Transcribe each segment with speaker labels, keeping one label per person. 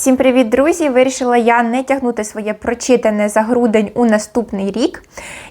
Speaker 1: Всім привіт, друзі! Вирішила я не тягнути своє прочитане за грудень у наступний рік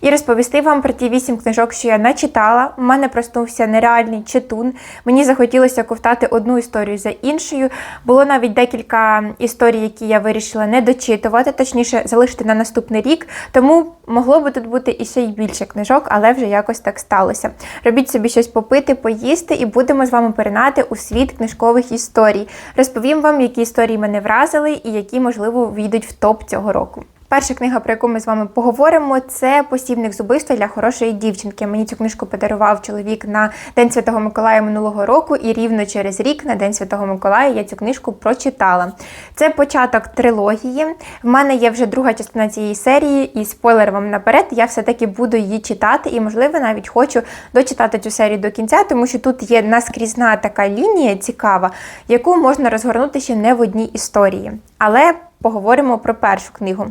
Speaker 1: і розповісти вам про ті вісім книжок, що я начитала. У мене проснувся нереальний читун. Мені захотілося ковтати одну історію за іншою. Було навіть декілька історій, які я вирішила не дочитувати, точніше залишити на наступний рік. Тому могло би тут бути і ще й більше книжок, але вже якось так сталося. Робіть собі щось попити, поїсти, і будемо з вами перенати у світ книжкових історій. Розповім вам, які історії мене вразили і які, можливо, війдуть в топ цього року. Перша книга, про яку ми з вами поговоримо, це посібник з для хорошої дівчинки. Мені цю книжку подарував чоловік на День Святого Миколая минулого року, і рівно через рік на День Святого Миколая я цю книжку прочитала. Це початок трилогії. В мене є вже друга частина цієї серії, і спойлер вам наперед, я все-таки буду її читати, і, можливо, навіть хочу дочитати цю серію до кінця, тому що тут є наскрізна така лінія цікава, яку можна розгорнути ще не в одній історії. Але поговоримо про першу книгу.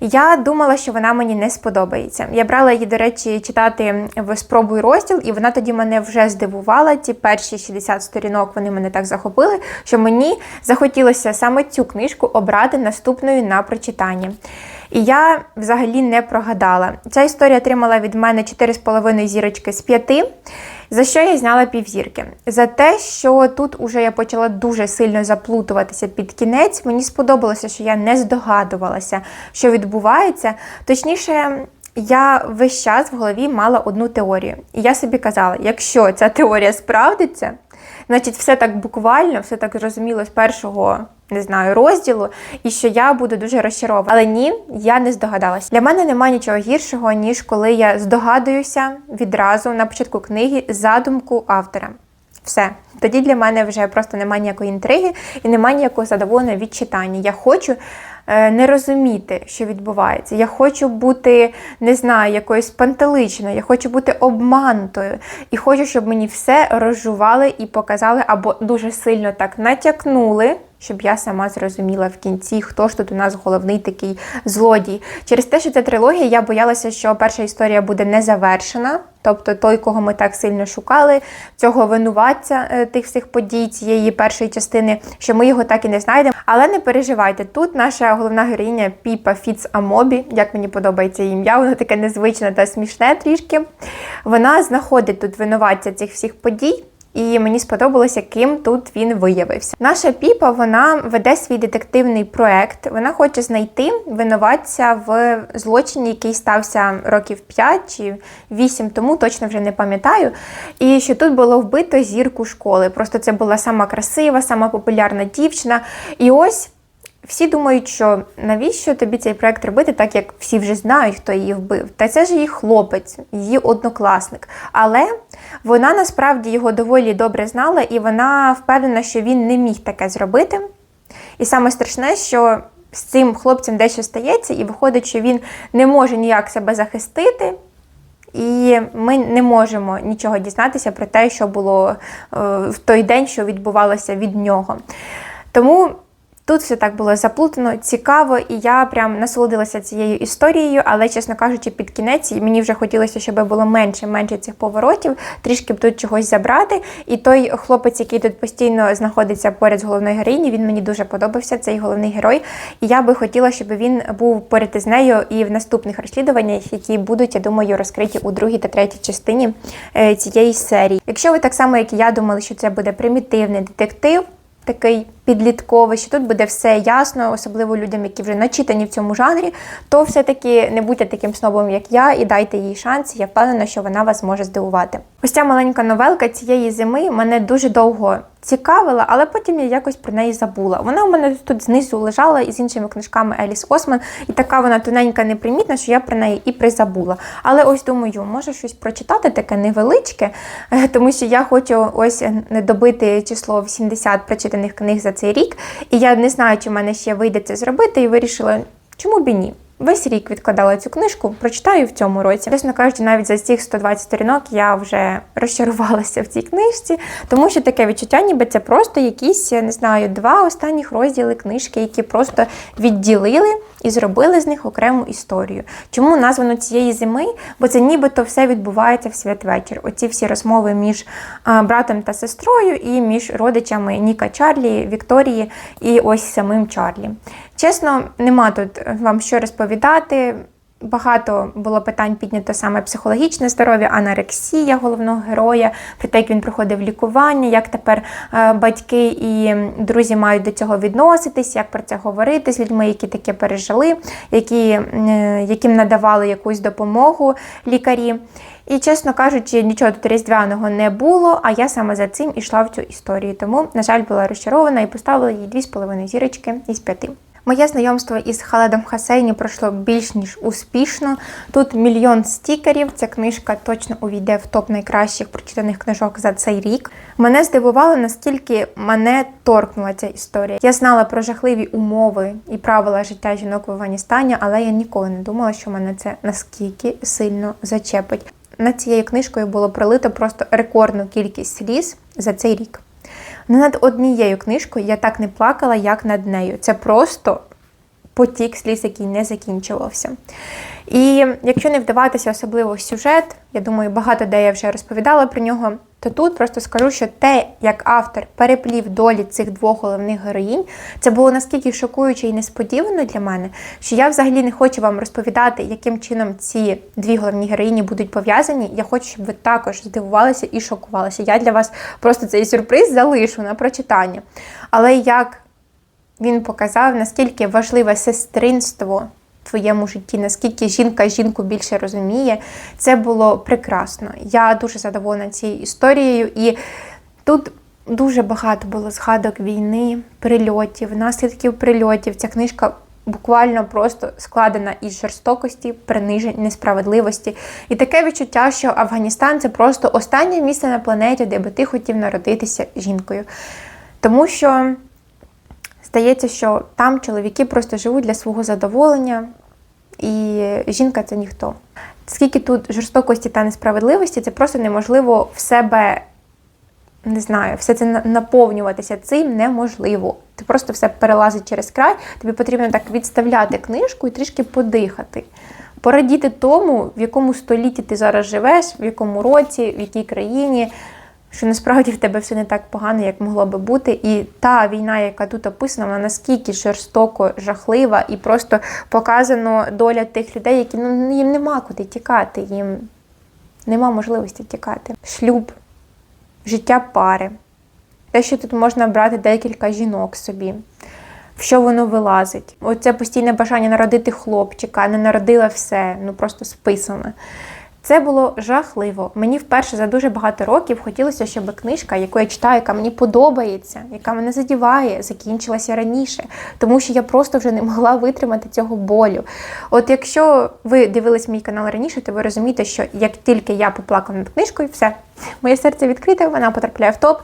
Speaker 1: Я думала, що вона мені не сподобається. Я брала її, до речі, читати в спробуй розділ, і вона тоді мене вже здивувала. Ті перші 60 сторінок вони мене так захопили, що мені захотілося саме цю книжку обрати наступною на прочитання. І я взагалі не прогадала. Ця історія отримала від мене 4,5 зірочки з 5. За що я зняла півзірки? За те, що тут уже я почала дуже сильно заплутуватися під кінець. Мені сподобалося, що я не здогадувалася, що відбувається. Точніше, я весь час в голові мала одну теорію. І я собі казала: якщо ця теорія справдиться, значить все так буквально, все так зрозуміло з першого. Не знаю, розділу, і що я буду дуже розчарована. Але ні, я не здогадалася. Для мене немає нічого гіршого, ніж коли я здогадуюся відразу на початку книги задумку автора. Все. Тоді для мене вже просто немає ніякої інтриги і немає ніякого задоволення від читання. Я хочу е, не розуміти, що відбувається. Я хочу бути, не знаю, якоюсь пантеличною, я хочу бути обманутою. І хочу, щоб мені все розжували і показали, або дуже сильно так натякнули. Щоб я сама зрозуміла в кінці, хто ж тут у нас головний такий злодій. Через те, що це трилогія, я боялася, що перша історія буде не завершена. Тобто той, кого ми так сильно шукали, цього винуватця е, тих всіх подій цієї першої частини, що ми його так і не знайдемо. Але не переживайте, тут наша головна героїня Піпа Фіц Амобі, як мені подобається ім'я, воно таке незвичне та смішне трішки. Вона знаходить тут винуватця цих всіх подій. І мені сподобалося, ким тут він виявився. Наша піпа вона веде свій детективний проект. Вона хоче знайти винуватця в злочині, який стався років 5 чи 8 тому, точно вже не пам'ятаю. І що тут було вбито зірку школи. Просто це була сама красива, сама популярна дівчина. І ось. Всі думають, що навіщо тобі цей проект робити, так як всі вже знають, хто її вбив. Та це ж її хлопець, її однокласник. Але вона насправді його доволі добре знала, і вона впевнена, що він не міг таке зробити. І саме страшне, що з цим хлопцем дещо стається, і виходить, що він не може ніяк себе захистити. І ми не можемо нічого дізнатися про те, що було е, в той день, що відбувалося від нього. Тому Тут все так було заплутано, цікаво, і я прям насолодилася цією історією, але, чесно кажучи, під кінець мені вже хотілося, щоб було менше менше цих поворотів, трішки б тут чогось забрати. І той хлопець, який тут постійно знаходиться поряд з головною героїнею, він мені дуже подобався, цей головний герой. І я би хотіла, щоб він був поряд із нею і в наступних розслідуваннях, які будуть, я думаю, розкриті у другій та третій частині е, цієї серії. Якщо ви так само, як і я, думали, що це буде примітивний детектив такий підлітковий, що тут буде все ясно, особливо людям, які вже начитані в цьому жанрі, то все-таки не будьте таким снобом, як я, і дайте їй шанс. Я впевнена, що вона вас може здивувати. Ось ця маленька новелка цієї зими мене дуже довго цікавила, але потім я якось про неї забула. Вона у мене тут знизу лежала із іншими книжками Еліс Осман, і така вона тоненька, непримітна, що я про неї і призабула. Але ось думаю, може щось прочитати таке невеличке, тому що я хочу ось не добити число 80 прочитаних книг за цей рік. І я не знаю, чи в мене ще вийде це зробити, і вирішила, чому б і ні. Весь рік відкладала цю книжку, прочитаю в цьому році. Чесно кажучи, навіть за цих 120 сторінок я вже розчарувалася в цій книжці, тому що таке відчуття, ніби це просто якісь, я не знаю, два останніх розділи книжки, які просто відділили і зробили з них окрему історію. Чому названо цієї зими? Бо це нібито все відбувається в святвечір. Оці всі розмови між братом та сестрою і між родичами Ніка Чарлі, Вікторії і ось самим Чарлі. Чесно, нема тут вам що розповідати. Багато було питань піднято саме психологічне здоров'я, анорексія головного героя, про те, як він проходив лікування, як тепер е, батьки і друзі мають до цього відноситись, як про це говорити з людьми, які таке пережили, які, е, яким надавали якусь допомогу лікарі. І, чесно кажучи, нічого тут різдвяного не було, а я саме за цим ішла в цю історію. Тому, на жаль, була розчарована і поставила їй 2,5 зірочки із 5. Моє знайомство із Халедом Хасейні пройшло більш ніж успішно. Тут мільйон стікерів. Ця книжка точно увійде в топ найкращих прочитаних книжок за цей рік. Мене здивувало, наскільки мене торкнула ця історія. Я знала про жахливі умови і правила життя жінок в Афганістані, але я ніколи не думала, що мене це наскільки сильно зачепить. Над цією книжкою було пролито просто рекордну кількість сліз за цей рік. Не над однією книжкою я так не плакала, як над нею. Це просто потік сліз, який не закінчувався. І якщо не вдаватися особливо в сюжет, я думаю, багато де я вже розповідала про нього, то тут просто скажу, що те, як автор переплів долі цих двох головних героїнь, це було наскільки шокуюче і несподівано для мене, що я взагалі не хочу вам розповідати, яким чином ці дві головні героїні будуть пов'язані. Я хочу, щоб ви також здивувалися і шокувалися. Я для вас просто цей сюрприз залишу на прочитання. Але як він показав, наскільки важливе сестринство твоєму житті, наскільки жінка жінку більше розуміє, це було прекрасно. Я дуже задоволена цією історією. І тут дуже багато було згадок війни, прильотів, наслідків прильотів. Ця книжка. Буквально просто складена із жорстокості, принижень, несправедливості. І таке відчуття, що Афганістан це просто останнє місце на планеті, де би ти хотів народитися жінкою. Тому що здається, що там чоловіки просто живуть для свого задоволення, і жінка це ніхто. Скільки тут жорстокості та несправедливості, це просто неможливо в себе, не знаю, все це наповнюватися цим неможливо. Ти просто все перелазить через край, тобі потрібно так відставляти книжку і трішки подихати. Порадіти тому, в якому столітті ти зараз живеш, в якому році, в якій країні, що насправді в тебе все не так погано, як могло би бути. І та війна, яка тут описана, вона наскільки жорстоко, жахлива, і просто показано доля тих людей, які ну їм нема куди тікати, їм нема можливості тікати. Шлюб, життя пари, те, що тут можна брати декілька жінок собі. В що воно вилазить? Оце постійне бажання народити хлопчика, не народила все, ну просто списане. Це було жахливо. Мені вперше за дуже багато років хотілося, щоб книжка, яку я читаю, яка мені подобається, яка мене задіває, закінчилася раніше, тому що я просто вже не могла витримати цього болю. От якщо ви дивились мій канал раніше, то ви розумієте, що як тільки я поплакала над книжкою, все, моє серце відкрите, вона потрапляє в топ.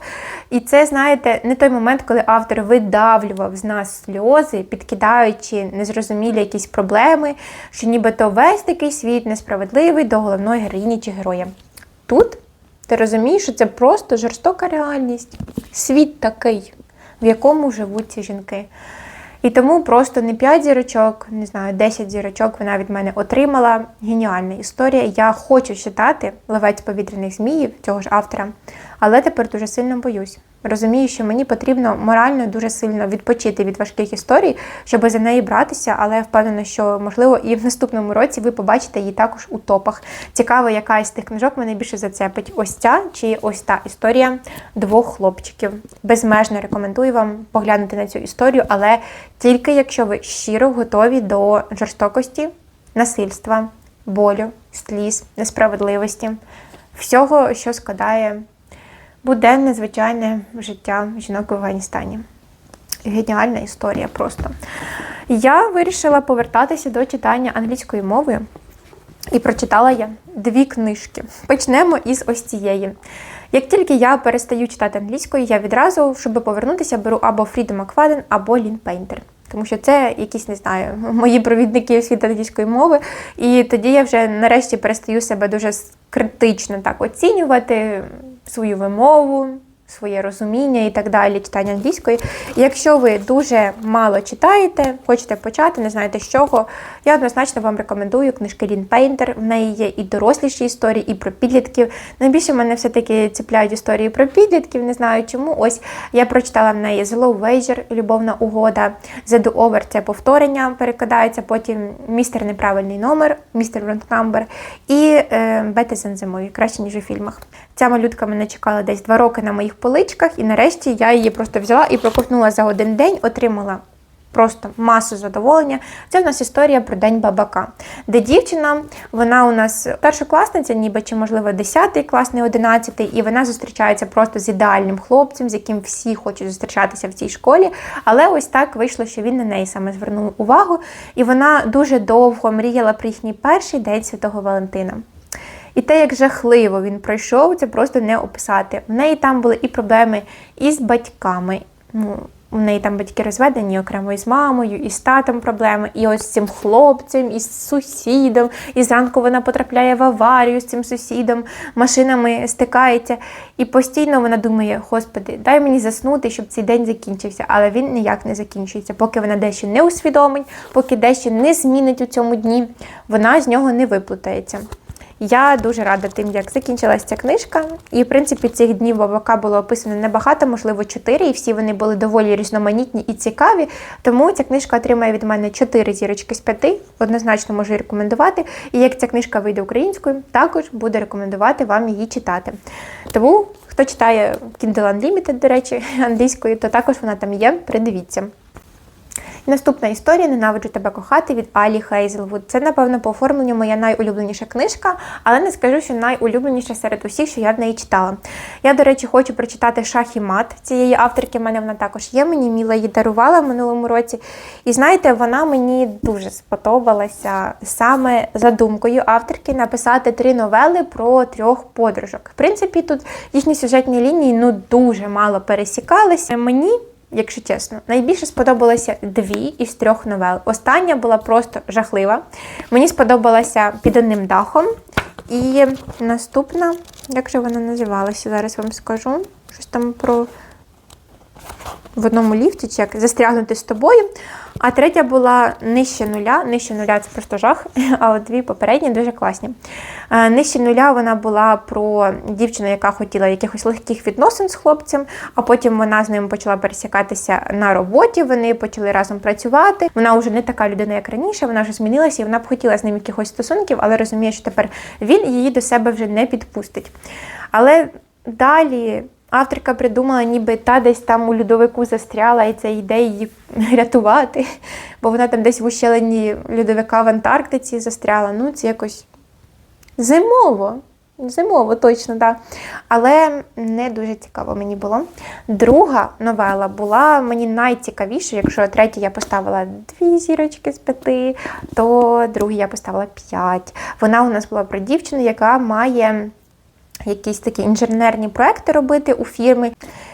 Speaker 1: І це, знаєте, не той момент, коли автор видавлював з нас сльози, підкидаючи незрозумілі якісь проблеми, що нібито весь такий світ несправедливий до головної героїні чи героя. Тут ти розумієш, що це просто жорстока реальність. Світ такий, в якому живуть ці жінки. І тому просто не 5 зірочок, не знаю, 10 зірочок вона від мене отримала. Геніальна історія. Я хочу читати ловець повітряних зміїв цього ж автора, але тепер дуже сильно боюсь. Розумію, що мені потрібно морально дуже сильно відпочити від важких історій, щоб за неї братися, але я впевнена, що можливо і в наступному році ви побачите її також у топах. Цікаво, яка із тих книжок мене більше зацепить: ось ця чи ось та історія двох хлопчиків. Безмежно рекомендую вам поглянути на цю історію, але тільки якщо ви щиро готові до жорстокості, насильства, болю, сліз, несправедливості, всього, що складає буденне, звичайне життя жінок в Афганістані. Геніальна історія просто. Я вирішила повертатися до читання англійської мови. І прочитала я дві книжки. Почнемо із ось цієї. Як тільки я перестаю читати англійською, я відразу, щоб повернутися, беру або Фріду Макфаден, або Лін Пейнтер. Тому що це якісь, не знаю, мої провідники освіти англійської мови. І тоді я вже нарешті перестаю себе дуже критично так оцінювати свою вимову, своє розуміння і так далі, читання англійської. Якщо ви дуже мало читаєте, хочете почати, не знаєте з чого, я однозначно вам рекомендую книжки Лін Пейнтер. В неї є і доросліші історії, і про підлітків. Найбільше мене все-таки ціпляють історії про підлітків, не знаю чому. Ось я прочитала в неї The Low Любовна угода, The Do Over – це повторення, перекладається, потім Містер Неправильний номер, Містер Wrong Number і е, Бети зимові, краще, ніж у фільмах. Ця малютка мене чекала десь два роки на моїх поличках, і нарешті я її просто взяла і проковтнула за один день, отримала. Просто масу задоволення. Це в нас історія про День бабака, де дівчина, вона у нас першокласниця, ніби чи, можливо, 10 класний, 11, і вона зустрічається просто з ідеальним хлопцем, з яким всі хочуть зустрічатися в цій школі. Але ось так вийшло, що він на неї саме звернув увагу, і вона дуже довго мріяла про їхній перший день Святого Валентина. І те, як жахливо він пройшов, це просто не описати. В неї там були і проблеми із батьками. Ну, у неї там батьки розведені окремо із мамою, і з татом проблеми, і ось з цим хлопцем, і з сусідом. І зранку вона потрапляє в аварію з цим сусідом, машинами стикається. І постійно вона думає: Господи, дай мені заснути, щоб цей день закінчився. Але він ніяк не закінчується. Поки вона дещо не усвідомить, поки дещо не змінить у цьому дні, вона з нього не виплутається. Я дуже рада тим, як закінчилася ця книжка. І, в принципі, цих днів бабака було описано небагато, можливо, чотири, і всі вони були доволі різноманітні і цікаві. Тому ця книжка отримає від мене 4 зірочки з 5. Однозначно можу рекомендувати. І як ця книжка вийде українською, також буду рекомендувати вам її читати. Тому, хто читає Kindle Unlimited, до речі, англійською, то також вона там є. Придивіться. Наступна історія Ненавиджу тебе кохати від Алі Хейзелвуд. Це, напевно, по оформленню моя найулюбленіша книжка, але не скажу, що найулюбленіша серед усіх, що я в неї читала. Я, до речі, хочу прочитати шах і мат цієї авторки. в мене вона також є. Мені Міла її дарувала в минулому році. І знаєте, вона мені дуже сподобалася саме задумкою авторки написати три новели про трьох подружок. В принципі, тут їхні сюжетні лінії ну дуже мало пересікалися. Мені якщо чесно. Найбільше сподобалося дві із трьох новел. Остання була просто жахлива. Мені сподобалася під одним дахом. І наступна, як же вона називалася, зараз вам скажу. Щось там про в одному ліфті, чи як застрягнути з тобою. А третя була нижче нуля. Нижче нуля це просто жах, а от дві попередні дуже класні. Нижче нуля вона була про дівчину, яка хотіла якихось легких відносин з хлопцем, а потім вона з ним почала пересікатися на роботі. Вони почали разом працювати. Вона вже не така людина, як раніше, вона вже змінилася, і вона б хотіла з ним якихось стосунків, але розуміє, що тепер він її до себе вже не підпустить. Але далі. Авторка придумала, ніби та десь там у льодовику застряла, і це йде її рятувати, бо вона там десь в ущелині льодовика в Антарктиці застряла. Ну, це якось зимово. Зимово, точно, так. Да. Але не дуже цікаво мені було. Друга новела була мені найцікавіша, якщо третю я поставила дві зірочки з п'яти, то другу я поставила п'ять. Вона у нас була про дівчину, яка має якісь такі інженерні проекти робити у фірми.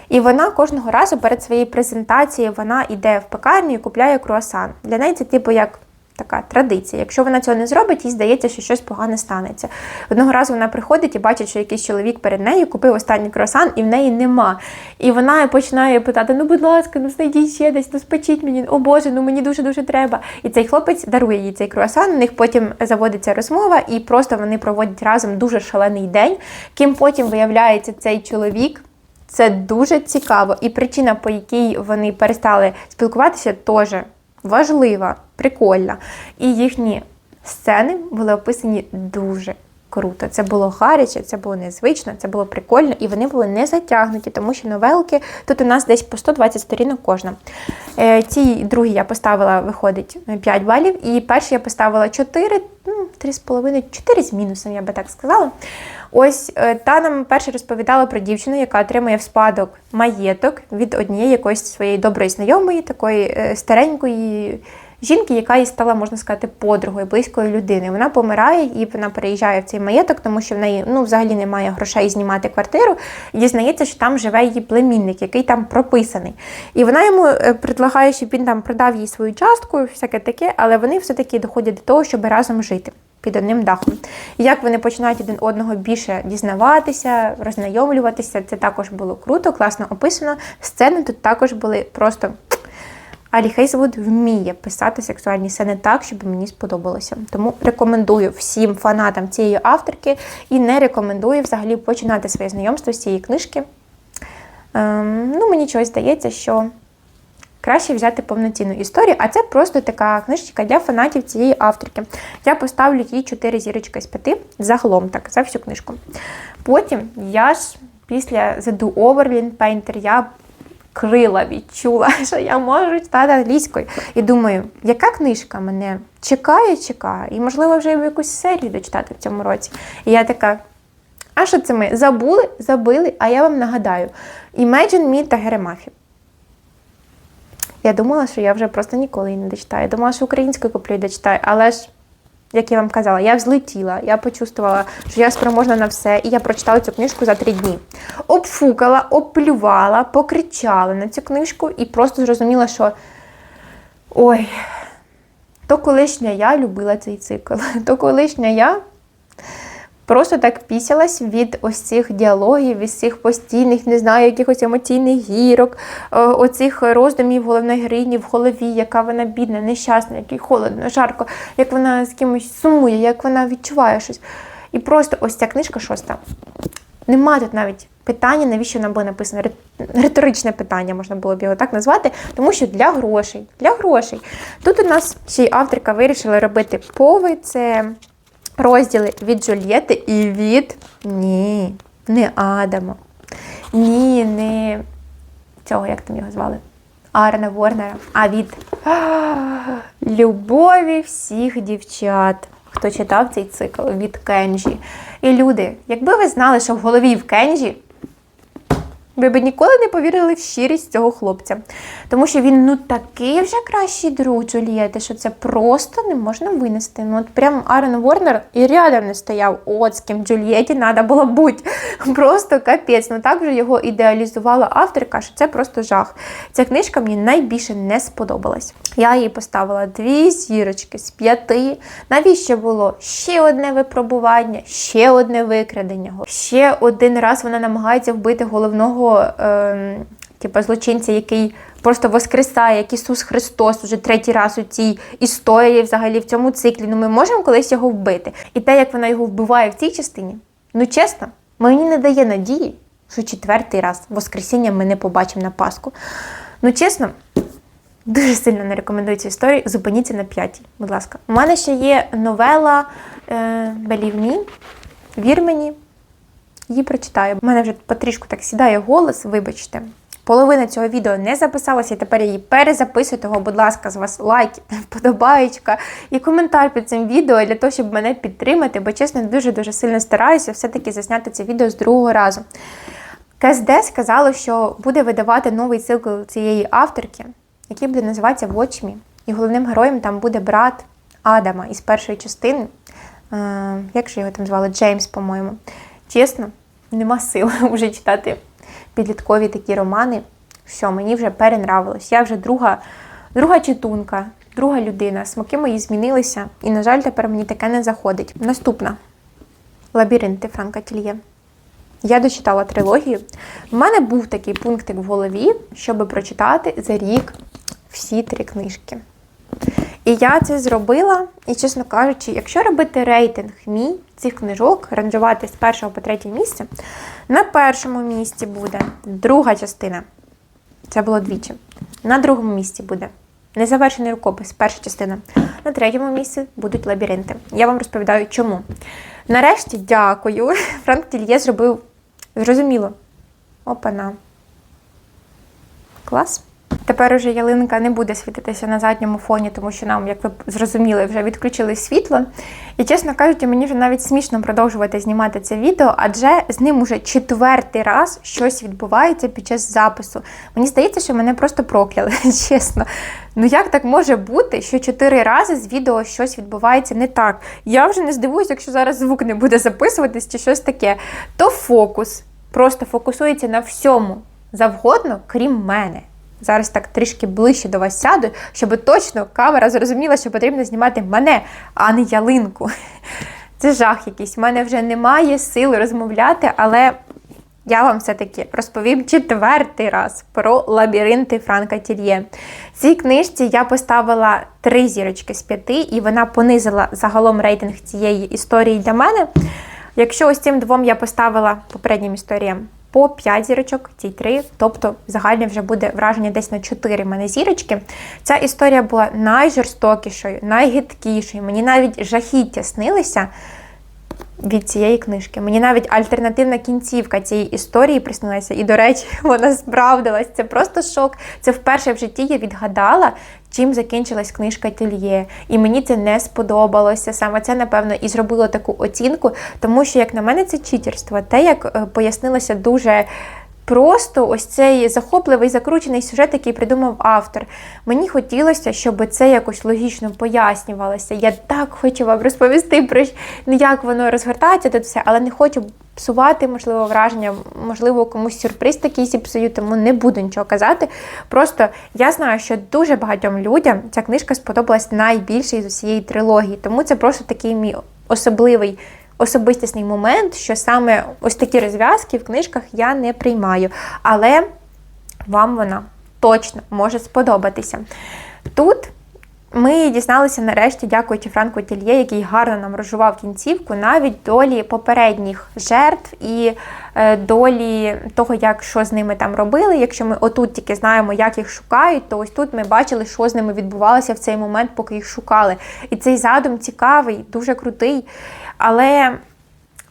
Speaker 1: І вона кожного разу перед своєю презентацією вона йде в пекарню і купляє круасан. Для неї це типу як така традиція. Якщо вона цього не зробить, їй здається, що щось погане станеться. Одного разу вона приходить і бачить, що якийсь чоловік перед нею купив останній круасан, і в неї нема. І вона починає питати: ну, будь ласка, ну знайдіть ще десь, ну спечіть мені, о Боже, ну мені дуже-дуже треба. І цей хлопець дарує їй цей круасан, у них потім заводиться розмова, і просто вони проводять разом дуже шалений день, ким потім виявляється цей чоловік. Це дуже цікаво, і причина, по якій вони перестали спілкуватися, теж важлива, прикольна. І їхні сцени були описані дуже круто. Це було гаряче, це було незвично, це було прикольно, і вони були не затягнуті, тому що новелки тут у нас десь по 120 сторінок кожна. Е, Цій другій я поставила, виходить, 5 балів, і першій я поставила 4, ну, 3,5, 4 з мінусом, я би так сказала. Ось е, та нам перше розповідала про дівчину, яка отримує в спадок маєток від однієї якоїсь своєї доброї знайомої, такої е, старенької жінки, яка їй стала, можна сказати, подругою, близькою людиною. Вона помирає і вона переїжджає в цей маєток, тому що в неї ну, взагалі немає грошей знімати квартиру. І дізнається, що там живе її племінник, який там прописаний. І вона йому е, предлагає, щоб він там продав їй свою частку, всяке таке, але вони все-таки доходять до того, щоб разом жити. Під одним дахом. І як вони починають один одного більше дізнаватися, роззнайомлюватися, це також було круто, класно описано. Сцени тут також були просто. Алі Хейсвуд вміє писати сексуальні сцени так, щоб мені сподобалося. Тому рекомендую всім фанатам цієї авторки і не рекомендую взагалі починати своє знайомство з цієї книжки. Ем, ну, мені чогось здається, що краще взяти повноцінну історію, а це просто така книжечка для фанатів цієї авторки. Я поставлю їй 4 зірочки з 5 загалом так, за всю книжку. Потім я ж після The Do Overland Painter я крила відчула, що я можу читати англійською. І думаю, яка книжка мене чекає, чекає, і, можливо, вже якусь серію дочитати в цьому році. І я така. А що це ми? Забули, забили, а я вам нагадаю: Imagine Me та Геремафі. Я думала, що я вже просто ніколи її не дочитаю. Я думала, що українською куплю і дочитаю, але ж, як я вам казала, я взлетіла, я почувствувала, що я спроможна на все, і я прочитала цю книжку за три дні. Обфукала, оплювала, покричала на цю книжку і просто зрозуміла, що ой, то колишня я любила цей цикл, то колишня я просто так пісялась від ось цих діалогів, від цих постійних, не знаю, якихось емоційних гірок, е, оцих роздумів головної героїні в голові, яка вона бідна, нещасна, якій холодно, жарко, як вона з кимось сумує, як вона відчуває щось. І просто ось ця книжка шоста. Нема тут навіть питання, навіщо вона була написана. Риторичне питання, можна було б його так назвати, тому що для грошей. Для грошей. Тут у нас ще й авторка вирішила робити пови. Це розділи від Джульєти і від ні, не Адама. Ні, не цього, як там його звали? Арна Ворнера, а від любові всіх дівчат, хто читав цей цикл від Кенджі. І люди, якби ви знали, що в голові в Кенджі ви б ніколи не повірили в щирість цього хлопця. Тому що він ну такий вже кращий друг Джулієти, що це просто не можна винести. Ну от прям Арен Ворнер і рядом не стояв. От з ким Джульєті треба було бути. Просто капець. Ну так вже його ідеалізувала авторка, що це просто жах. Ця книжка мені найбільше не сподобалась. Я їй поставила дві зірочки з п'яти. Навіщо було ще одне випробування, ще одне викрадення, ще один раз вона намагається вбити головного е, типу, злочинця, який просто воскресає, як Ісус Христос уже третій раз у цій історії, взагалі в цьому циклі. Ну ми можемо колись його вбити. І те, як вона його вбиває в цій частині, ну чесно, мені не дає надії, що четвертий раз Воскресіння ми не побачимо на Пасху. Ну, чесно. Дуже сильно не рекомендую цю історію. Зупиніться на п'ятій, будь ласка. У мене ще є новела е, Believe Вір мені. Її прочитаю. У мене вже потрішку так сідає голос, вибачте. Половина цього відео не записалася, і тепер її перезаписую, того, будь ласка, з вас лайк, вподобаєчка і коментар під цим відео для того, щоб мене підтримати, бо чесно, дуже-дуже сильно стараюся все-таки засняти це відео з другого разу. КСД сказало, що буде видавати новий цикл цієї авторки, який буде називатися Watch. І головним героєм там буде брат Адама із першої частини. Е, як же його там звали? Джеймс, по-моєму. Чесно, нема сил вже читати підліткові такі романи. Все, мені вже перенравилось. Я вже друга, друга читунка, друга людина. Смаки мої змінилися, і, на жаль, тепер мені таке не заходить. Наступна лабіринти Франка Тільє. Я дочитала трилогію. У мене був такий пунктик в голові, щоб прочитати за рік всі три книжки. І я це зробила, і, чесно кажучи, якщо робити рейтинг мій цих книжок, ранжувати з першого по третє місце, на першому місці буде друга частина. Це було двічі. На другому місці буде незавершений рукопис, перша частина. На третьому місці будуть лабіринти. Я вам розповідаю, чому. Нарешті, дякую. Франк Тільє зробив зрозуміло. Опана. Клас. Тепер уже ялинка не буде світитися на задньому фоні, тому що нам, як ви зрозуміли, вже відключили світло. І чесно кажучи, мені вже навіть смішно продовжувати знімати це відео, адже з ним уже четвертий раз щось відбувається під час запису. Мені здається, що мене просто прокляли, чесно. Ну як так може бути, що чотири рази з відео щось відбувається не так? Я вже не здивуюся, якщо зараз звук не буде записуватись чи щось таке. То фокус просто фокусується на всьому завгодно, крім мене. Зараз так трішки ближче до вас сяду, щоб точно камера зрозуміла, що потрібно знімати мене, а не ялинку. Це жах якийсь. У мене вже немає сил розмовляти, але я вам все-таки розповім четвертий раз про лабіринти Франка Тільє. Цій книжці я поставила три зірочки з п'яти, і вона понизила загалом рейтинг цієї історії для мене. Якщо ось цим двом я поставила попереднім історіям по 5 зірочок, цій 3, тобто загальне вже буде враження десь на 4 в мене зірочки. Ця історія була найжорстокішою, найгидкішою. Мені навіть жахіття снилися від цієї книжки. Мені навіть альтернативна кінцівка цієї історії приснилася. І, до речі, вона справдилась. Це просто шок. Це вперше в житті я відгадала, чим закінчилась книжка Тельє. І мені це не сподобалося. Саме це, напевно, і зробило таку оцінку, тому що, як на мене, це читерство. Те, як е, пояснилося дуже. Просто ось цей захопливий закручений сюжет, який придумав автор. Мені хотілося, щоб це якось логічно пояснювалося. Я так хочу вам розповісти про ну, як воно розгортається тут все, але не хочу псувати, можливо, враження, можливо, комусь сюрприз такий зіпсую, тому не буду нічого казати. Просто я знаю, що дуже багатьом людям ця книжка сподобалась найбільше із усієї трилогії, тому це просто такий мій особливий особистісний момент, що саме ось такі розв'язки в книжках я не приймаю. Але вам вона точно може сподобатися. Тут. Ми дізналися нарешті, дякуючи Франку Тільє, який гарно нам розжував кінцівку, навіть долі попередніх жертв і е, долі того, як що з ними там робили. Якщо ми отут тільки знаємо, як їх шукають, то ось тут ми бачили, що з ними відбувалося в цей момент, поки їх шукали. І цей задум цікавий, дуже крутий. Але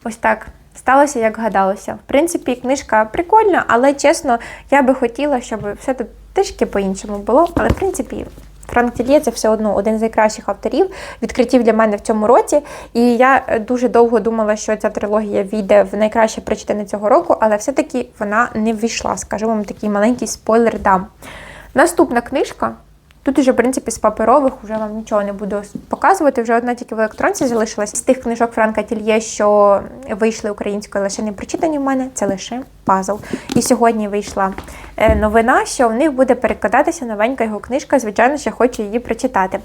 Speaker 1: ось так. Сталося, як гадалося. В принципі, книжка прикольна, але чесно, я би хотіла, щоб все тут трішки по-іншому було. Але, в принципі, Франк Тільє це все одно один з найкращих авторів, відкриттів для мене в цьому році. І я дуже довго думала, що ця трилогія війде в найкраще прочитане цього року, але все-таки вона не ввійшла. Скажу вам такий маленький спойлер дам. Наступна книжка Тут уже, в принципі, з паперових вже вам нічого не буду показувати. Вже одна тільки в електронці залишилась. З тих книжок Франка Тільє, що вийшли українською, лише не прочитані в мене, це лише пазл. І сьогодні вийшла е, новина, що в них буде перекладатися новенька його книжка. Звичайно, що хочу її прочитати.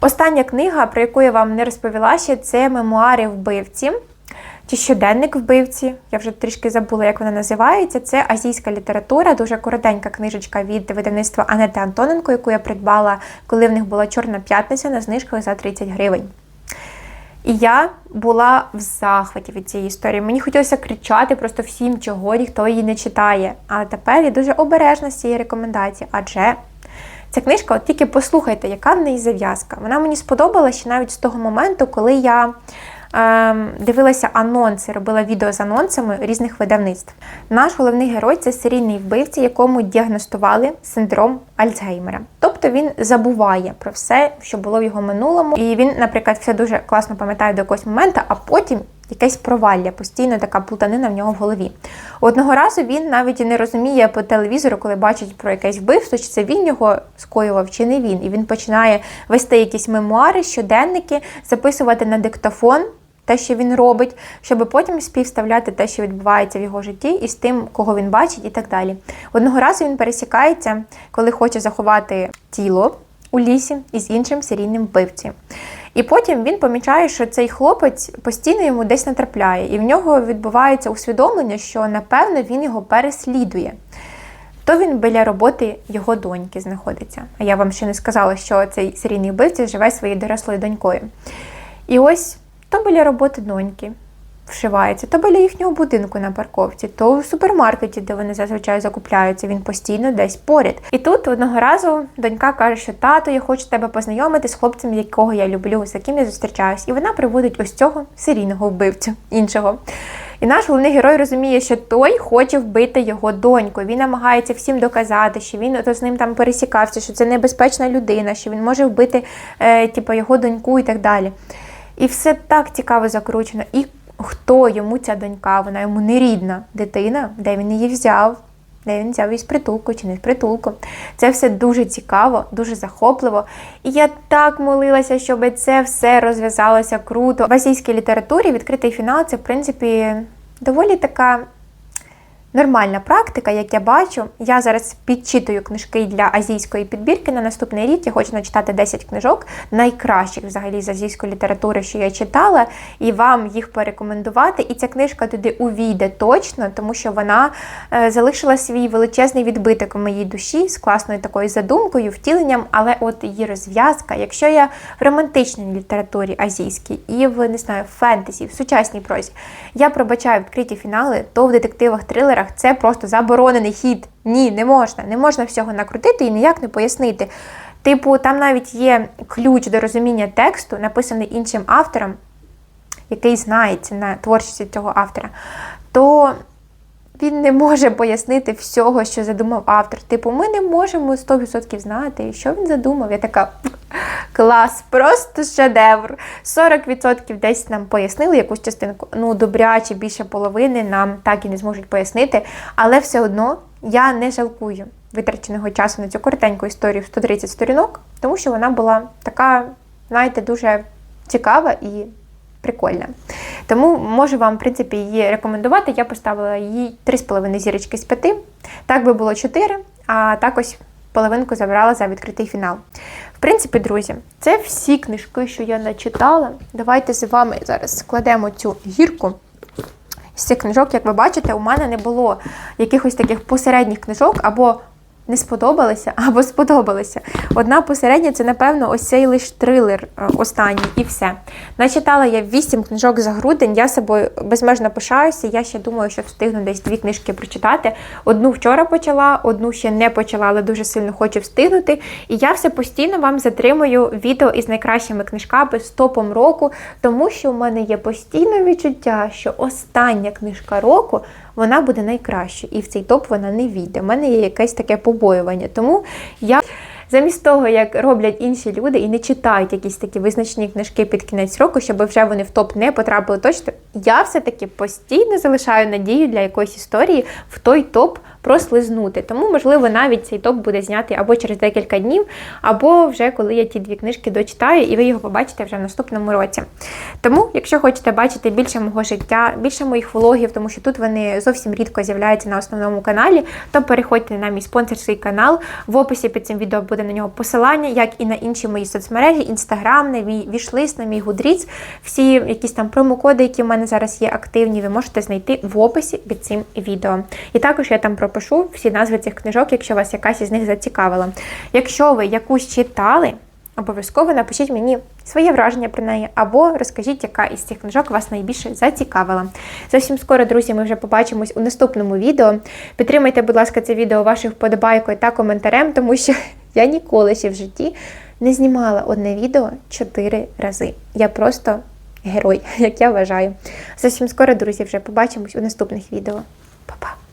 Speaker 1: Остання книга, про яку я вам не розповіла ще, це мемуари вбивці чи щоденник вбивці. Я вже трішки забула, як вона називається. Це азійська література, дуже коротенька книжечка від видавництва Анети Антоненко, яку я придбала, коли в них була Чорна п'ятниця на знижках за 30 гривень. І я була в захваті від цієї історії. Мені хотілося кричати просто всім, чого ніхто її не читає. Але тепер я дуже обережна з цієї рекомендації, адже ця книжка, от тільки послухайте, яка в неї зав'язка. Вона мені сподобалася навіть з того моменту, коли я дивилася анонси, робила відео з анонсами різних видавництв. Наш головний герой це серійний вбивця, якому діагностували синдром Альцгеймера. Тобто він забуває про все, що було в його минулому, і він, наприклад, все дуже класно пам'ятає до якогось моменту, а потім. Якесь провалля, постійно така плутанина в нього в голові. Одного разу він навіть і не розуміє по телевізору, коли бачить про якесь вбивство, чи це він його скоював, чи не він. І він починає вести якісь мемуари, щоденники, записувати на диктофон те, що він робить, щоб потім співставляти те, що відбувається в його житті, із тим, кого він бачить, і так далі. Одного разу він пересікається, коли хоче заховати тіло у лісі із іншим серійним вбивцем. І потім він помічає, що цей хлопець постійно йому десь натрапляє, і в нього відбувається усвідомлення, що напевно він його переслідує. То він біля роботи його доньки знаходиться. А я вам ще не сказала, що цей серійний вбивця живе своєю дорослою донькою. І ось то біля роботи доньки, вшивається, то біля їхнього будинку на парковці, то в супермаркеті, де вони зазвичай закупляються, він постійно десь поряд. І тут одного разу донька каже, що тато, я хочу тебе познайомити з хлопцем, якого я люблю, з яким я зустрічаюсь. І вона приводить ось цього серійного вбивцю іншого. І наш головний герой розуміє, що той хоче вбити його доньку. Він намагається всім доказати, що він з ним там пересікався, що це небезпечна людина, що він може вбити е, типу, його доньку і так далі. І все так цікаво закручено. І хто йому ця донька? Вона йому не рідна дитина, де він її взяв. Де він взяв її з притулку чи не з притулку. Це все дуже цікаво, дуже захопливо. І я так молилася, щоб це все розв'язалося круто. В російській літературі відкритий фінал це, в принципі, доволі така нормальна практика, як я бачу. Я зараз підчитую книжки для азійської підбірки на наступний рік. Я хочу начитати 10 книжок, найкращих взагалі з азійської літератури, що я читала, і вам їх порекомендувати. І ця книжка туди увійде точно, тому що вона е, залишила свій величезний відбиток у моїй душі з класною такою задумкою, втіленням, але от її розв'язка, якщо я в романтичній літературі азійській і в не знаю, в фентезі, в сучасній прозі, я пробачаю відкриті фінали, то в детективах, трилерах це просто заборонений хід. Ні, не можна. Не можна всього накрутити і ніяк не пояснити. Типу, там навіть є ключ до розуміння тексту, написаний іншим автором, який знається на творчості цього автора, то він не може пояснити всього, що задумав автор. Типу, ми не можемо 100% знати, що він задумав. Я така клас, просто шедевр. 40% десь нам пояснили якусь частинку. Ну, добряче, більше половини нам так і не зможуть пояснити, але все одно я не жалкую витраченого часу на цю коротеньку історію в 130 сторінок, тому що вона була така, знаєте, дуже цікава і прикольна. Тому можу вам, в принципі, її рекомендувати. Я поставила їй 3,5 зірочки з 5. Так би було 4, а так ось половинку забрала за відкритий фінал. В принципі, друзі, це всі книжки, що я начитала. Давайте з вами зараз складемо цю гірку. З цих книжок, як ви бачите, у мене не було якихось таких посередніх книжок або не сподобалися або сподобалися. Одна посередня це, напевно, ось цей лиш трилер е, останній і все. Начитала я 8 книжок за грудень, я собою безмежно пишаюся. Я ще думаю, що встигну десь дві книжки прочитати. Одну вчора почала, одну ще не почала, але дуже сильно хочу встигнути. І я все постійно вам затримую відео із найкращими книжками з топом року, тому що в мене є постійне відчуття, що остання книжка року вона буде найкраща. І в цей топ вона не війде. У мене є якесь таке побоювання. Тому я. Замість того, як роблять інші люди і не читають якісь такі визначені книжки під кінець року, щоб вже вони в топ не потрапили точно, я все-таки постійно залишаю надію для якоїсь історії в той топ прослизнути. Тому, можливо, навіть цей топ буде знятий або через декілька днів, або вже коли я ті дві книжки дочитаю, і ви його побачите вже в наступному році. Тому, якщо хочете бачити більше мого життя, більше моїх влогів, тому що тут вони зовсім рідко з'являються на основному каналі, то переходьте на мій спонсорський канал. В описі під цим відео буде на нього посилання, як і на інші мої соцмережі, інстаграм, на мій вішлист, на мій гудріц. Всі якісь там промокоди, які в мене зараз є активні, ви можете знайти в описі під цим відео. І також я там пропишу всі назви цих книжок, якщо вас якась із них зацікавила. Якщо ви якусь читали, обов'язково напишіть мені своє враження про неї, або розкажіть, яка із цих книжок вас найбільше зацікавила. Зовсім скоро, друзі, ми вже побачимось у наступному відео. Підтримайте, будь ласка, це відео вашою вподобайкою та коментарем, тому що я ніколи ще в житті не знімала одне відео чотири рази. Я просто герой, як я вважаю. Зовсім скоро, друзі, вже побачимось у наступних відео. Па-па!